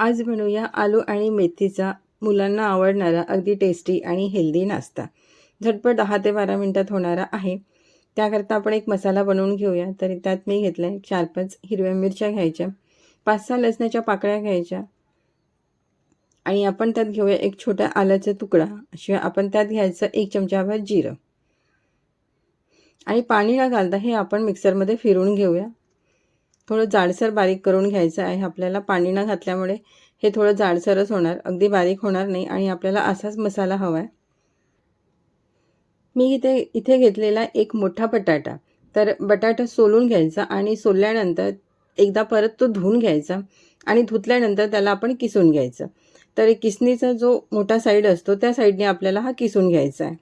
आज बनवूया आलू आणि मेथीचा मुलांना आवडणारा अगदी टेस्टी आणि हेल्दी नाश्ता. झटपट दहा ते बारा मिनटात होणारा आहे. त्याकरता आपण एक मसाला बनवून घेऊया. तर त्यात मी घेतला आहे चार पाच हिरव्या मिरच्या घ्यायच्या पाच सहा लसणाच्या पाकळ्या घ्यायच्या आणि आपण त्यात घेऊया एक छोट्या आल्याचा तुकडा. शिवाय आपण त्यात घ्यायचं एक चमचाभर जिरं. आणि पाणी न घालता हे आपण मिक्सरमध्ये फिरून घेऊया. थोडं जाडसर बारीक करून घ्यायचं आहे. आपल्याला पाणी न घातल्यामुळे हे थोडं जाडसरच होणार. अगदी बारीक होणार नाही आणि आपल्याला असाच मसाला हवा आहे मी इथे इथे घेतलेला एक मोठा बटाटा. तर बटाटा सोलून घ्यायचा आणि सोलल्यानंतर एकदा परत तो धुवून घ्यायचा आणि धुतल्यानंतर त्याला आपण किसून घ्यायचं. तर किसणीचा जो मोठा साईड असतो त्या साईडने आपल्याला हा किसून घ्यायचा आहे.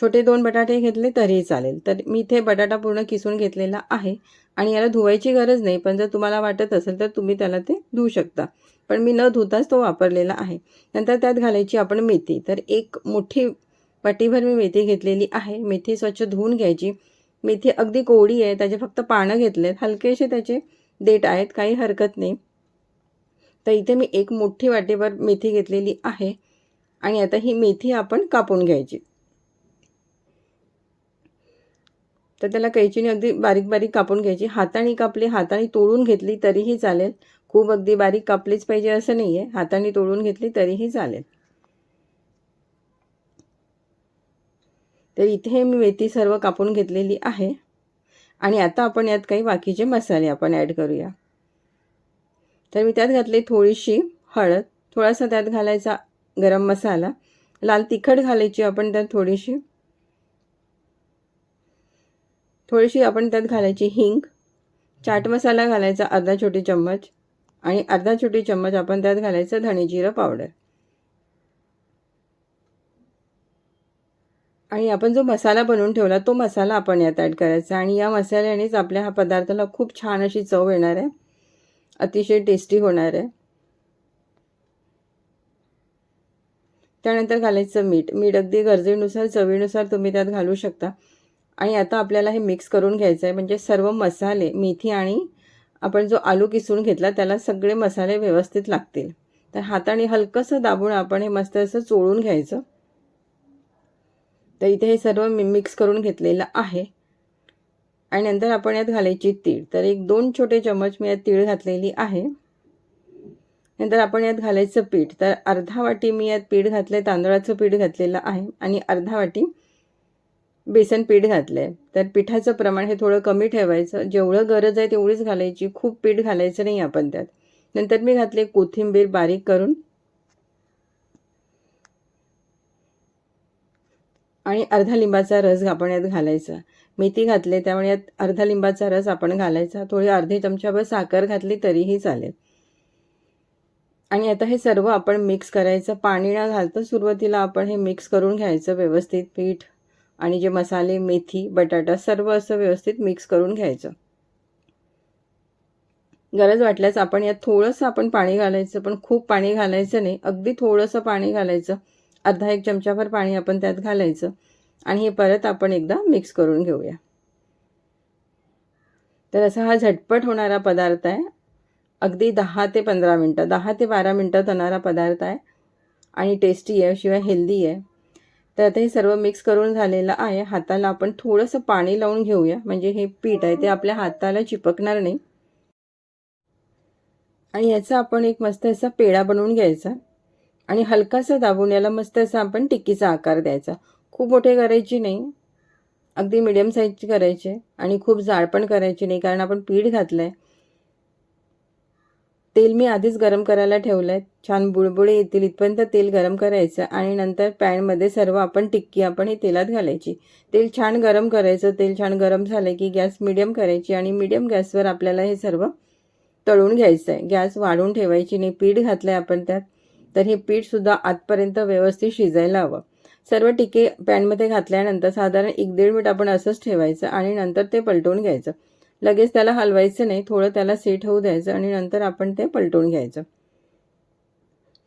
छोटे दोन बटाटे घेतले तरीही चालेल. तर मी इथे बटाटा पूर्ण किसून घेतलेला आहे आणि याला धुवायची गरज नाही पण जर तुम्हाला वाटत असेल तर तुम्ही त्याला ते धुवू शकता. पण मी न धुताच तो वापरलेला आहे. नंतर त्यात घालायची आपण मेथी. तर एक मोठी वाटीभर मी मेथी घेतलेली आहे. मेथी स्वच्छ धुवून घ्यायची. मेथी अगदी कोवडी आहे त्याचे फक्त पानं घेतलेत. हलकेसे त्याचे देठ आहेत काही हरकत नाही. तर इथे मी एक मोठी वाटीभर मेथी घेतलेली आहे आणि आता ही मेथी आपण कापून घ्यायची. तर त्याला कैचीने अगदी बारीक बारीक कापून घ्यायची. हाताने कापली हाताने तोडून घेतली तरीही चालेल. खूप अगदी बारीक कापलीच पाहिजे असं नाही आहे हाताने तोडून घेतली तरीही चालेल. तर इथे मी मेथी सर्व कापून घेतलेली आहे. आणि आता आपण यात काही बाकीचे मसाले आपण ॲड करूया. तर मी त्यात घातली थोडीशी हळद. थोडासा त्यात घालायचा गरम मसाला. लाल तिखट घालायची आपण त्यात थोडीशी. थोडीशी आपण त्यात घालायची हिंग चाट मसाला घालायचा अर्धा छोटी चम्मच आणि अर्धा छोटी चम्मच आपण त्यात घालायचं धणे जिरं पावडर. आणि आपण जो मसाला बनवून ठेवला तो मसाला आपण यात ॲड करायचा आणि या मसाल्यानेच आपल्या हा पदार्थाला खूप छान अशी चव येणार आहे. अतिशय टेस्टी होणार आहे. त्यानंतर घालायचं मीठ. मीठ अगदी गरजेनुसार चवीनुसार तुम्ही त्यात घालू शकता. आणि आता आपल्याला हे मिक्स करून घ्यायचं आहे म्हणजे सर्व मसाले मेथी आणि आपण जो आलू किसून घेतला त्याला सगळे मसाले व्यवस्थित लागतील. तर हाताने हलकंसं दाबून आपण हे मस्त असं चोळून घ्यायचं. तर इथे हे सर्व मी मिक्स करून घेतलेलं आहे. आणि नंतर आपण यात घालायची तीळ. तर एक दोन छोटे चमच मी यात तीळ घातलेली आहे. नंतर आपण यात घालायचं पीठ. तर अर्धा वाटी मी यात पीठ घातलं आहे तांदळाचं पीठ घातलेलं आहे. आणि अर्धा वाटी बेसन पीठ घातलं आहे तर पिठाचं प्रमाण हे थोडं कमी ठेवायचं. जेवढं गरज आहे तेवढीच घालायची. खूप पीठ घालायचं नाही आपण त्यात. नंतर मी घातले कोथिंबीर बारीक करून. आणि अर्धा लिंबाचा रस आपण यात घालायचा. मेथी घातले त्यामुळे यात अर्धा लिंबाचा रस आपण घालायचा. थोडी अर्धे चमच्याभर साखर घातली तरीही चालेल. आणि आता हे सर्व आपण मिक्स करायचं. पाणी न घालतं सुरुवातीला आपण हे मिक्स करून घ्यायचं व्यवस्थित पीठ. आणि जे मसाले मेथी बटाटा सर्व असं व्यवस्थित मिक्स करून घ्यायचं. गरज वाटल्यास आपण यात थोडंसं आपण पाणी घालायचं पण खूप पाणी घालायचं नाही. अगदी थोडंसं पाणी घालायचं. अर्धा एक चमचाभर पाणी आपण त्यात घालायचं. आणि हे परत आपण एकदा मिक्स करून घेऊया. तर असा हा झटपट होणारा पदार्थ आहे. अगदी दहा ते पंधरा मिनटं दहा ते बारा मिनटात होणारा पदार्थ आहे. आणि टेस्टी आहे शिवाय हेल्दी आहे. तर आता हे सर्व मिक्स करून झालेलं आहे. हाताला आपण थोडंसं पाणी लावून घेऊया. म्हणजे हे पीठ आहे ते आपल्या हाताला चिपकणार नाही. आणि याचा आपण एक मस्त असा पेढा बनवून घ्यायचा. आणि हलकासा दाबून याला मस्त असा आपण टिक्कीचा आकार द्यायचा. खूप मोठे करायची नाही. अगदी मिडियम साईजची करायचे. आणि खूप जाड पण करायची नाही कारण आपण पीठ घातलं आहे तेल मी आधीच गरम करायला ठेवलं आहे छान बुळबुळे येतील इथपर्यंत तेल गरम करायचं आणि नंतर पॅनमध्ये सर्व आपण टिक्की आपण हे तेलात घालायची. तेल छान गरम करायचं. तेल छान गरम झालं की गॅस मिडियम करायची आणि मिडियम गॅसवर आपल्याला हे सर्व तळून घ्यायचं आहे गॅस वाढून ठेवायची नाही. पीठ घातलं आहे आपण त्यात तर हे पीठसुद्धा आतपर्यंत व्यवस्थित शिजायला हवं. सर्व टिके पॅनमध्ये घातल्यानंतर साधारण एक दीड मिनिट आपण असंच ठेवायचं आणि नंतर ते पलटवून घ्यायचं. लगेच त्याला हलवायचं नाही थोडं त्याला सेट होऊ द्यायचं आणि नंतर आपण ते पलटून घ्यायचं.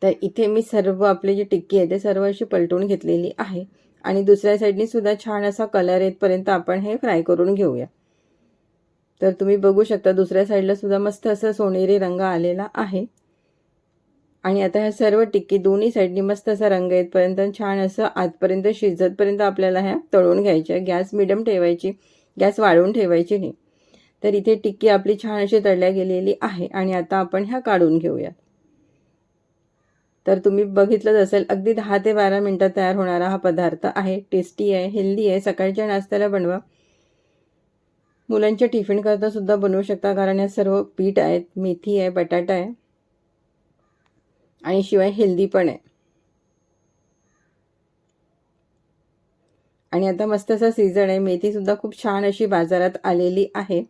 तर इथे मी सर्व आपली जी टिक्की आहे ते सर्व अशी पलटून घेतलेली आहे. आणि दुसऱ्या साईडनी सुद्धा छान असा कलर येतपर्यंत आपण हे फ्राय करून घेऊया. तर तुम्ही बघू शकता दुसऱ्या साईडला सुद्धा मस्त असं सोनेरी रंग आलेला आहे. आणि आता ह्या सर्व टिक्की दोन्ही साईडनी मस्त असा रंग येतपर्यंत छान असं आतपर्यंत शिजतपर्यंत आपल्याला ह्या तळून घ्यायच्या. गॅस मिडियम ठेवायची गॅस वाढवून ठेवायची नाही. तर इथे टिक्की आपली छान अशी तळल्या गेलेली आहे आणि आता आपण ह्या काढून घेऊयात. तर तुम्ही बघितलंच असेल अगदी दहा ते बारा मिनटात तयार होणारा हा पदार्थ आहे टेस्टी आहे हेल्दी आहे सकाळच्या नाश्त्याला बनवा. मुलांच्या टिफिन करता सुद्धा बनवू शकता कारण या सर्व पीठ आहेत मेथी आहे बटाटा आहे आणि शिवाय हेल्दी पण आहे. आणि आता मस्त असा सीझन आहे मेथी सुद्धा खूप छान अशी बाजारात आलेली आहे.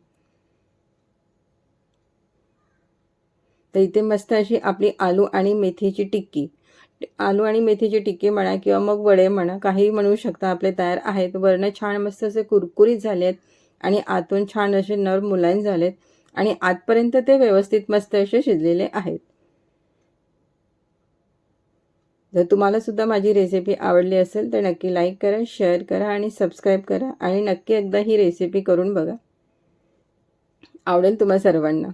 तर इथे मस्त अशी आपली आलू आणि मेथीची टिक्की. आलू आणि मेथीची टिक्की म्हणा किंवा मग वडे म्हणा काहीही म्हणू शकता आपले तयार आहेत. वरणं छान मस्त असे कुरकुरीत झाले आहेत आणि आतून छान असे नर मुलायम झालेत आणि आतपर्यंत ते व्यवस्थित मस्त असे शिजलेले आहेत. जर तुम्हाला सुद्धा माझी रेसिपी आवडली असेल तर नक्की लाईक करा शेअर करा आणि सबस्क्राईब करा आणि नक्की एकदा ही रेसिपी करून बघा. आवडेल तुम्हा सर्वांना.